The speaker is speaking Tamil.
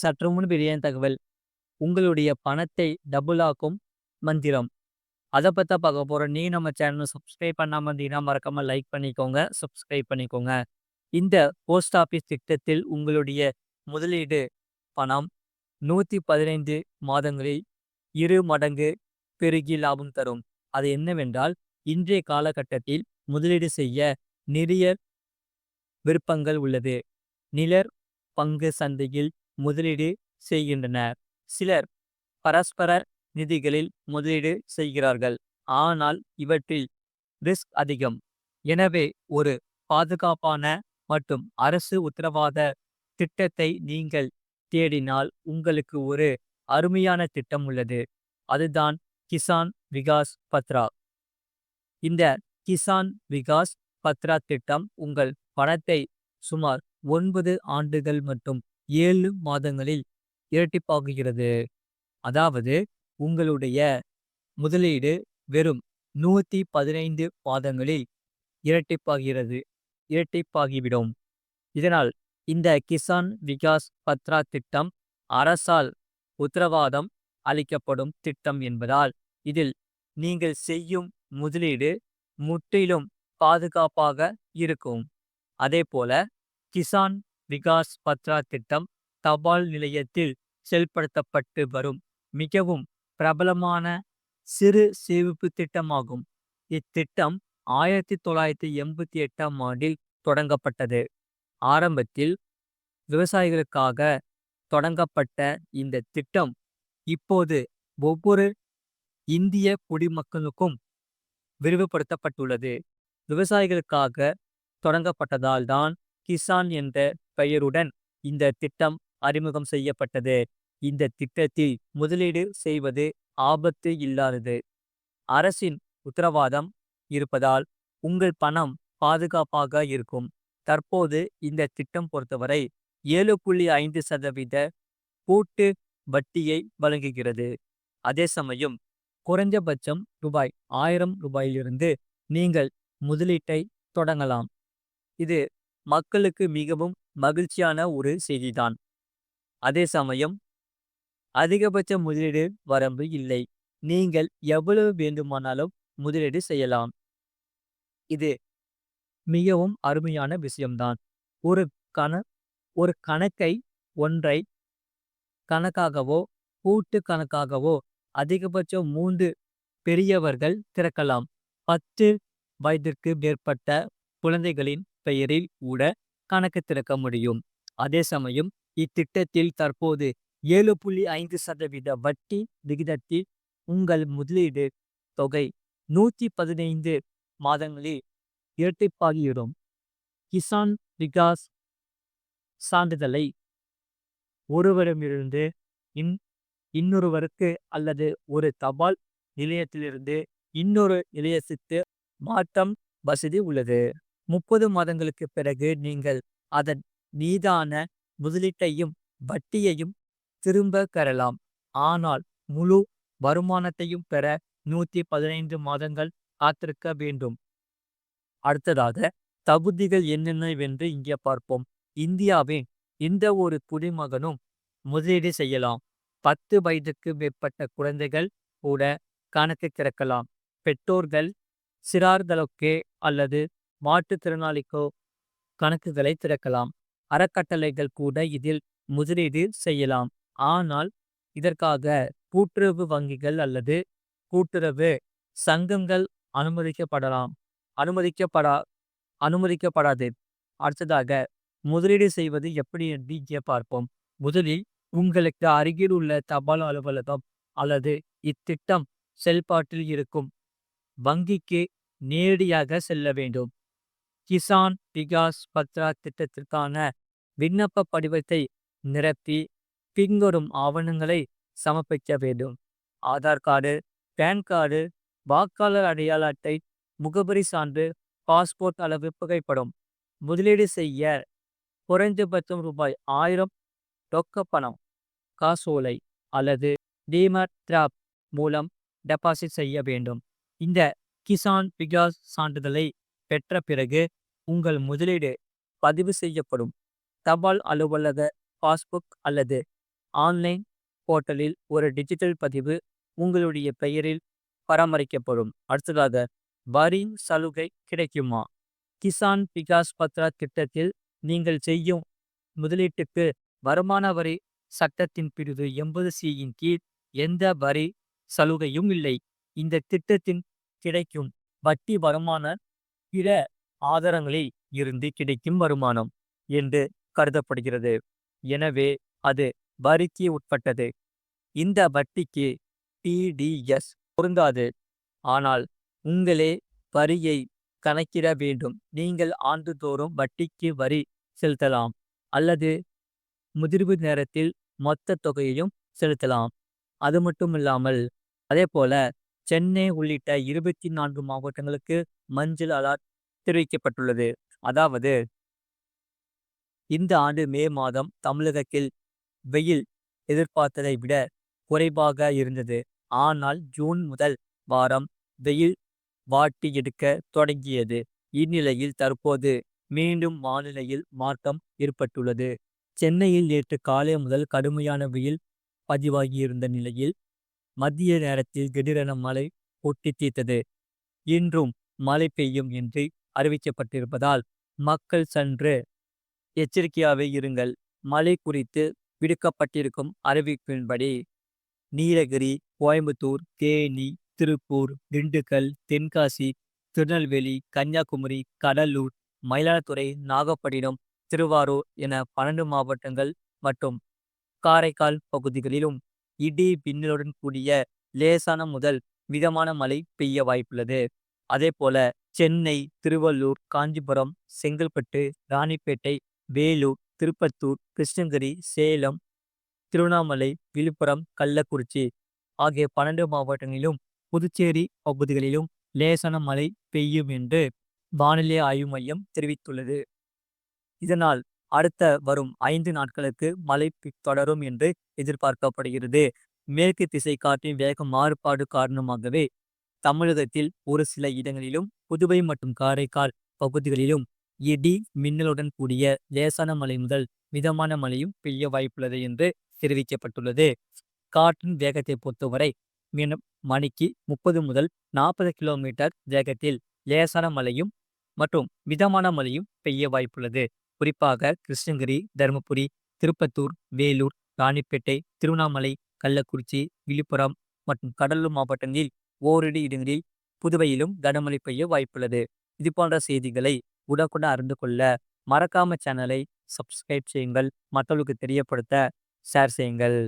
சற்று முன்பு வெளியான தகவல் உங்களுடைய பணத்தை டபுள் ஆக்கும் மந்திரம். அதை பற்றி பார்க்க போகிறோம் நீ நம்ம சேனல் சப்ஸ்கிரைப் பண்ணாமல் இருந்தீங்கன்னா மறக்காம லைக் பண்ணிக்கோங்க சப்ஸ்கிரைப் பண்ணிக்கோங்க. இந்த போஸ்ட் ஆஃபீஸ் திட்டத்தில் உங்களுடைய முதலீடு பணம் நூற்றி பதினைந்து மாதங்களில் இரு மடங்கு பெருகி லாபம் தரும். அது என்னவென்றால் இன்றைய காலகட்டத்தில் முதலீடு செய்ய நிறைய விருப்பங்கள் உள்ளது. நிலர் பங்கு சந்தையில் முதலீடு செய்கின்றனர். சிலர் பரஸ்பர நிதிகளில் முதலீடு செய்கிறார்கள். ஆனால் இவற்றில் ரிஸ்க் அதிகம். எனவே ஒரு பாதுகாப்பான மற்றும் அரசு உத்தரவாத திட்டத்தை நீங்கள் தேடினால் உங்களுக்கு ஒரு அருமையான திட்டம் உள்ளது. அதுதான் கிசான் விகாஸ் பத்ரா. இந்த கிசான் விகாஸ் பத்ரா திட்டம் உங்கள் பணத்தை சுமார் ஒன்பது ஆண்டுகள் மற்றும் ஏழு மாதங்களில் இரட்டிப்பாகுகிறது. அதாவது உங்களுடைய முதலீடு வெறும் நூற்றி பதினைந்து மாதங்களில் இரட்டிப்பாகிறது இரட்டிப்பாகிவிடும். இதனால் இந்த கிசான் விகாஸ் பத்ரா திட்டம் அரசால் உத்தரவாதம் அளிக்கப்படும் திட்டம் என்பதால் இதில் நீங்கள் செய்யும் முதலீடு முற்றிலும் பாதுகாப்பாக இருக்கும். அதேபோல கிசான் விகாஸ் பத்ரா திட்டம் தபால் நிலையத்தில் செயல்படுத்தப்பட்டு வரும். மிகவும் பிரபலமான சிறு சேமிப்பு திட்டமாகும். இத்திட்டம் ஆயிரத்தி தொள்ளாயிரத்தி எண்பத்தி எட்டாம் ஆண்டில் தொடங்கப்பட்டது. ஆரம்பத்தில் விவசாயிகளுக்காக தொடங்கப்பட்ட இந்த திட்டம் இப்போது ஒவ்வொரு இந்திய குடிமக்களுக்கும் விரிவுபடுத்தப்பட்டுள்ளது. விவசாயிகளுக்காக தொடங்கப்பட்டதால் தான் கிசான் என்ற பெயருடன் இந்த திட்டம் அறிமுகம் செய்யப்பட்டது. இந்த திட்டத்தில் முதலீடு செய்வது ஆபத்து இல்லாதது. அரசின் உத்தரவாதம் இருப்பதால் உங்கள் பணம் பாதுகாப்பாக இருக்கும். தற்போது இந்த திட்டம் பொறுத்தவரை ஏழு புள்ளி ஐந்து சதவீத கூட்டு வட்டியை வழங்குகிறது. அதே சமயம் குறைஞ்சபட்சம் ரூபாய் ஆயிரம் ரூபாயிலிருந்து நீங்கள் முதலீட்டை தொடங்கலாம். இது மக்களுக்கு மிகவும் மகிழ்ச்சியான ஒரு செய்திதான். அதே சமயம் அதிகபட்ச முதலீடு வரம்பு இல்லை. நீங்கள் எவ்வளவு வேண்டுமானாலும் முதலீடு செய்யலாம். இது மிகவும் அருமையான விஷயம்தான். ஒரு கண ஒரு கணக்கை ஒன்றை கணக்காகவோ கூட்டு கணக்காகவோ அதிகபட்சம் மூன்று பெரியவர்கள் திறக்கலாம். பத்து வயதிற்கு மேற்பட்ட குழந்தைகளின் பெயரில் கூட கணக்கு திறக்க முடியும். அதே சமயம் இத்திட்டத்தில் தற்போது ஏழு புள்ளி ஐந்து சதவீத வட்டி விகிதத்தில் உங்கள் முதலீடு தொகை நூற்றி பதினைந்து மாதங்களில் இரட்டிப்பாகிவிடும். கிசான் விகாஸ் சான்றிதழை ஒருவரிடமிருந்து இன் இன்னொருவருக்கு அல்லது ஒரு தபால் நிலையத்திலிருந்து இன்னொரு நிலையத்துக்கு மாற்றம் வசதி உள்ளது. முப்பது மாதங்களுக்கு பிறகு நீங்கள் அதன் மீதான முதலீட்டையும் வட்டியையும் திரும்ப பெறலாம். ஆனால் முழு வருமானத்தையும் பெற நூற்றி பதினைந்து மாதங்கள் காத்திருக்க வேண்டும். அடுத்ததாக தகுதிகள் என்னென்னவென்று இங்கே பார்ப்போம். இந்தியாவின் எந்த ஒரு குடிமகனும் முதலீடு செய்யலாம். பத்து வயதுக்கு மேற்பட்ட குழந்தைகள் கூட கணக்கு திறக்கலாம் பெற்றோர்கள் சிறார்களுக்கே அல்லது மாற்றுத்திறனாளிக்கோ கணக்குகளை திறக்கலாம். அறக்கட்டளைகள் கூட இதில் முதலீடு செய்யலாம். ஆனால் இதற்காக கூட்டுறவு வங்கிகள் அல்லது கூட்டுறவு சங்கங்கள் அனுமதிக்கப்படலாம். அனுமதிக்கப்படா அனுமதிக்கப்படாது. அடுத்ததாக முதலீடு செய்வது எப்படி என்று இங்கே பார்ப்போம். முதலில் உங்களுக்கு அருகில் உள்ள தபால் அலுவலகம் அல்லது இத்திட்டம் செயல்பாட்டில் இருக்கும் வங்கிக்கு நேரடியாக செல்ல வேண்டும். கிசான் விகாஸ் பத்ரா திட்டத்திற்கான விண்ணப்ப படிவத்தை நிரப்பி பின்வரும் ஆவணங்களை சமர்ப்பிக்க வேண்டும். ஆதார் கார்டு பேன் கார்டு வாக்காளர் அடையாள அட்டை முகவரி சான்று பாஸ்போர்ட் அளவு புகைப்படம் முதலீடு செய்ய குறைந்தபட்சம் ரூபாய் ஆயிரம் ரொக்க பணம் காசோலை அல்லது டீமர் டிராப் மூலம் டெபாசிட் செய்ய வேண்டும். இந்த கிசான் விகாஸ் சான்றிதழை பெற்ற பிறகு உங்கள் முதலீடு பதிவு செய்யப்படும். தபால் அலுவலக பாஸ்புக் அல்லது ஆன்லைன் போர்ட்டலில் ஒரு டிஜிட்டல் பதிவு உங்களுடைய பெயரில் பராமரிக்கப்படும். அடுத்ததாக வரி சலுகை கிடைக்குமா? கிசான் விகாஸ் பத்ரா திட்டத்தில் நீங்கள் செய்யும் முதலீட்டுக்கு வருமான வரி சட்டத்தின் பிரிவு எண்பது சியின் கீழ் எந்த வரி சலுகையும் இல்லை. இந்த திட்டத்தின் கிடைக்கும் வட்டி வருமான பிற ஆதாரங்களில் இருந்து கிடைக்கும் வருமானம் என்று கருதப்படுகிறது. எனவே அது வரிக்கு உட்பட்டது. இந்த வட்டிக்கு டிடிஎஸ் பொருந்தாது. ஆனால் உங்களே வரியை கணக்கிட வேண்டும். நீங்கள் ஆண்டுதோறும் வட்டிக்கு வரி செலுத்தலாம் அல்லது முதிர்வு நேரத்தில் மொத்த தொகையையும் செலுத்தலாம். அது மட்டுமில்லாமல் அதே போல சென்னை உள்ளிட்ட இருபத்தி நான்கு மாவட்டங்களுக்கு மஞ்சள் அலர்ட் தெரிவிக்கப்பட்டுள்ளது. அதாவது இந்த ஆண்டு மே மாதம் தமிழகத்தில் வெயில் எதிர்பார்த்ததை விட குறைவாக இருந்தது. ஆனால் ஜூன் முதல் வாரம் வெயில் வாட்டி எடுக்க தொடங்கியது. இந்நிலையில் தற்போது மீண்டும் வானிலையில் மாற்றம் ஏற்பட்டுள்ளது. சென்னையில் நேற்று காலை முதல் கடுமையான வெயில் பதிவாகியிருந்த நிலையில் மத்திய நேரத்தில் திடீரென மழை ஒட்டி தீர்த்தது. இன்றும் மழை பெய்யும் என்று அறிவிக்கப்பட்டிருப்பதால் மக்கள் சென்று எச்சரிக்கையாகவே இருங்கள். மழை குறித்து விடுக்கப்பட்டிருக்கும் அறிவிப்பின்படி நீலகிரி கோயம்புத்தூர் தேனி திருப்பூர் திண்டுக்கல் தென்காசி திருநெல்வேலி கன்னியாகுமரி கடலூர் மயிலாடுதுறை நாகப்பட்டினம் திருவாரூர் என பன்னெண்டு மாவட்டங்கள் மற்றும் காரைக்கால் பகுதிகளிலும் இடி பின்னலுடன் கூடிய லேசான முதல் மிதமான மழை பெய்ய வாய்ப்புள்ளது. அதே போல சென்னை திருவள்ளூர் காஞ்சிபுரம் செங்கல்பட்டு ராணிப்பேட்டை வேலூர் திருப்பத்தூர் கிருஷ்ணகிரி சேலம் திருவண்ணாமலை விழுப்புரம் கள்ளக்குறிச்சி ஆகிய பன்னெண்டு மாவட்டங்களிலும் புதுச்சேரி பகுதிகளிலும் லேசான மழை பெய்யும் என்று வானிலை ஆய்வு மையம் தெரிவித்துள்ளது. இதனால் அடுத்த வரும் ஐந்து நாட்களுக்கு மழை தொடரும் என்று எதிர்பார்க்கப்படுகிறது. மேற்கு திசை காற்றின் வேக மாறுபாடு காரணமாகவே தமிழகத்தில் ஒரு சில இடங்களிலும் புதுவை மற்றும் காரைக்கால் பகுதிகளிலும் இடி மின்னலுடன் கூடிய லேசான மழை முதல் மிதமான மழையும் பெய்ய வாய்ப்புள்ளது என்று தெரிவிக்கப்பட்டுள்ளது. காற்றின் வேகத்தை பொறுத்தவரை மீண்டும் மணிக்கு முப்பது முதல் நாற்பது கிலோமீட்டர் வேகத்தில் லேசான மழையும் மற்றும் மிதமான மழையும் பெய்ய வாய்ப்புள்ளது. குறிப்பாக கிருஷ்ணகிரி தருமபுரி திருப்பத்தூர் வேலூர் ராணிப்பேட்டை திருவண்ணாமலை கள்ளக்குறிச்சி விழுப்புரம் மற்றும் கடலூர் மாவட்டங்களில் ஓரிரு இடங்களில் புதுவையிலும் கனமழை பெய்ய வாய்ப்புள்ளது. இது போன்ற செய்திகளை உடனுக்குடன் அறிந்து கொள்ள மறக்காம சேனலை சப்ஸ்கிரைப் செய்யுங்கள். மக்களுக்கு தெரியப்படுத்த ஷேர் செய்யுங்கள்.